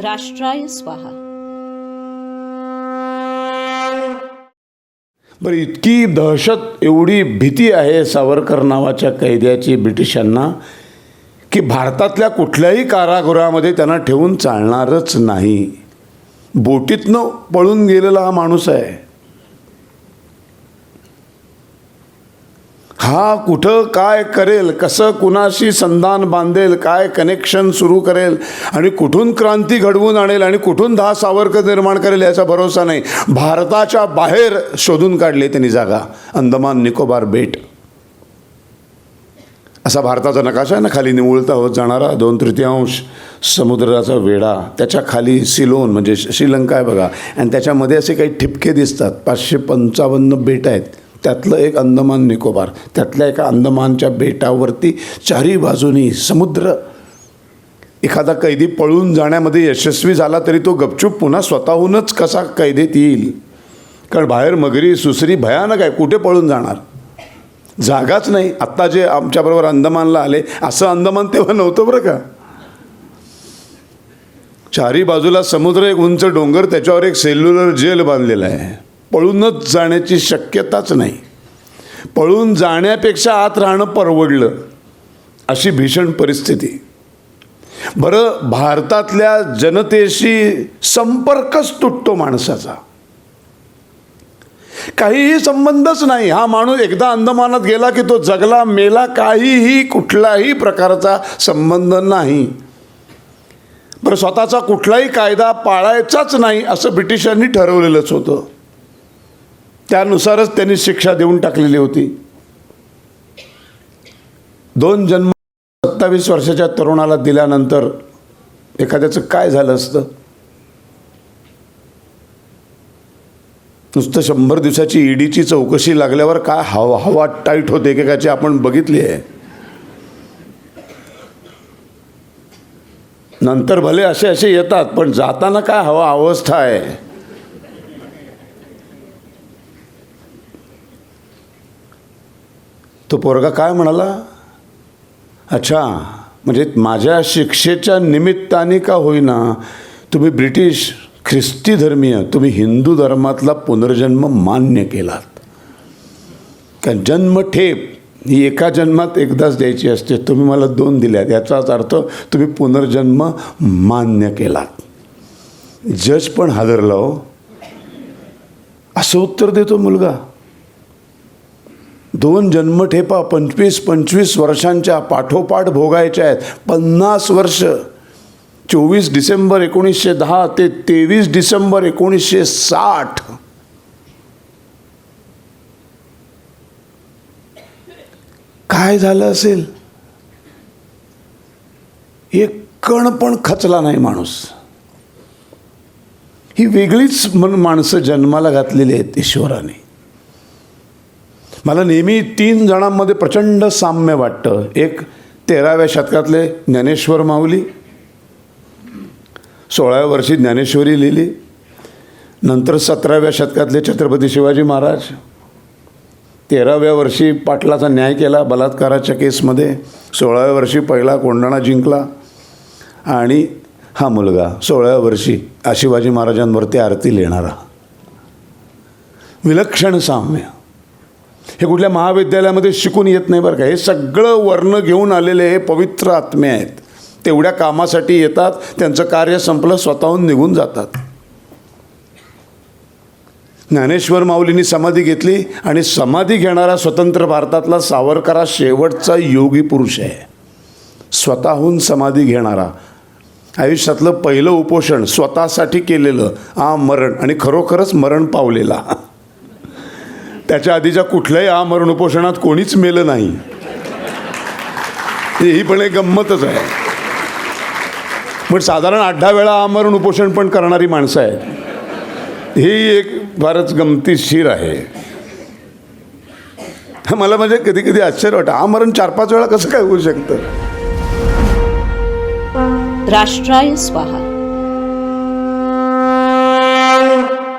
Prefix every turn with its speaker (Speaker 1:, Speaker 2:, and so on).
Speaker 1: राष्ट्राय स्वाहा.
Speaker 2: बरं इतकी दहशत एवढी भीती आहे सावरकर नावाच्या कैद्याची ब्रिटिशांना की भारतातल्या कुठल्याही कारागृहामध्ये त्यांना ठेवून चालणारच नाही. बोटीतनं पळून गेलेला हा माणूस आहे. हा कुठं काय करेल कसं कुणाशी संधान बांधेल काय कनेक्शन सुरू करेल आणि कुठून क्रांती घडवून आणेल आणि कुठून दहा सावरकर निर्माण करेल याचा भरोसा नाही. भारताच्या बाहेर शोधून काढले त्यांनी जागा. अंदमान निकोबार बेट. असा भारताचा नकाशा आहे ना खाली निवळता होत जाणारा दोन तृतीयांश समुद्राचा वेढा. त्याच्याखाली सिलोन म्हणजे श्रीलंका आहे बघा. आणि त्याच्यामध्ये असे काही ठिपके दिसतात. पाचशे पंचावन्न बेट आहेत. त्यातलं एक अंदमान निकोबार त्यातल्या एका अंदमानच्या बेटावरती चारी बाजूनी समुद्र. एखादा कैदी पळून जाण्यामध्ये यशस्वी झाला तरी तो गपचूप पुन्हा स्वतःहूनच कसा कैदेत येईल? कारण बाहेर मगरी सुसरी भयानक आहे कुठे पळून जाणार? जागाच नाही. आत्ता जे आमच्याबरोबर अंदमानला आले असं अंदमान तेव्हा नव्हतं बरं का? चारी बाजूला समुद्र एक उंच डोंगर त्याच्यावर एक सेल्युलर जेल बांधलेलं आहे. पळूनच जाण्याची शक्यताच नाही. पळून जाण्यापेक्षा आत राहणं परवडलं अशी भीषण परिस्थिती. बरं भारतातल्या जनतेशी संपर्कच तुटतो माणसाचा. काहीही संबंधच नाही. हा माणूस एकदा अंदमानात गेला की तो जगला मेला काहीही कुठलाही प्रकारचा संबंध नाही. बरं स्वतःचा कुठलाही कायदा पाळायचाच नाही असं ब्रिटिशांनी ठरवलेलंच होतं. त्यानुसारच त्यांनी शिक्षा देऊन टाकलेली होती. दोन जन्म सत्तावीस वर्षाच्या तरुणाला दिल्यानंतर एखाद्याचं काय झालं असतं? नुसतं शंभर दिवसाची ईडीची चौकशी लागल्यावर काय हवा हवा टाईट होते एकेकाची आपण बघितली आहे. नंतर भले असे असे येतात पण जाताना काय हवा अवस्था आहे. तो पोरगा काय म्हणाला? अच्छा म्हणजे माझ्या शिक्षेच्या निमित्ताने का होईना? तुम्ही ब्रिटिश ख्रिस्ती धर्मीय तुम्ही हिंदू धर्मातला पुनर्जन्म मान्य केलात. कारण जन्मठेप ही एका जन्मात एकदाच द्यायची असते. तुम्ही मला दोन दिल्यात. याचाच अर्थ तुम्ही पुनर्जन्म मान्य केलात. जज पण हादरला हो. असं उत्तर देतो मुलगा. दोन जन्मठेपा पंचवीस पंचवीस वर्षांच्या पाठोपाठ भोगायच्या आहेत. पन्नास वर्ष. चोवीस डिसेंबर एकोणीसशे दहा ते तेवीस डिसेंबर एकोणीसशे साठ. काय झालं असेल? एक कण पण खचला नाही माणूस. ही वेगळीच मन माणसं जन्माला घातलेली आहेत ईश्वराने. मला नेहमी तीन जणांमध्ये प्रचंड साम्य वाटतं. एक तेराव्या शतकातले ज्ञानेश्वर माऊली सोळाव्या वर्षी ज्ञानेश्वरी लिहिली नंतर सतराव्या शतकातले छत्रपती शिवाजी महाराज तेराव्या वर्षी पाटलाचा न्याय केला बलात्काराच्या केसमध्ये सोळाव्या वर्षी पहिला कोंडाणा जिंकला आणि हा मुलगा सोळाव्या वर्षी शिवाजी महाराजांवरती आरती लिहिणारा. विलक्षण साम्य. हे कुठल्या महाविद्यालयामध्ये शिकून येत नाही बरं का. हे सगळं वर्ण घेऊन आलेले हे पवित्र आत्मे आहेत. तेवढ्या कामासाठी येतात त्यांचं कार्य संपलं स्वतःहून निघून जातात. ज्ञानेश्वर माऊलींनी समाधी घेतली आणि समाधी घेणारा स्वतंत्र भारतातला सावरकरा शेवटचा योगी पुरुष आहे. स्वतःहून समाधी घेणारा. आयुष्यातलं पहिलं उपोषण स्वतःसाठी केलेलं आ मरण आणि खरोखरच मरण पावलेला. त्याच्या आधीच्या कुठल्याही आमरण उपोषणात कोणीच मेलं नाही. ही पण एक गंमतच आहे. पण साधारण आठ दहा वेळा आमरण उपोषण पण करणारी माणसं आहेत. ही एक फारच गमतीशीर आहे. मला म्हणजे कधी कधी आश्चर्य वाटतं. आमरण चार पाच वेळा कसं काय होऊ शकतं?
Speaker 1: राष्ट्राय स्वाहा.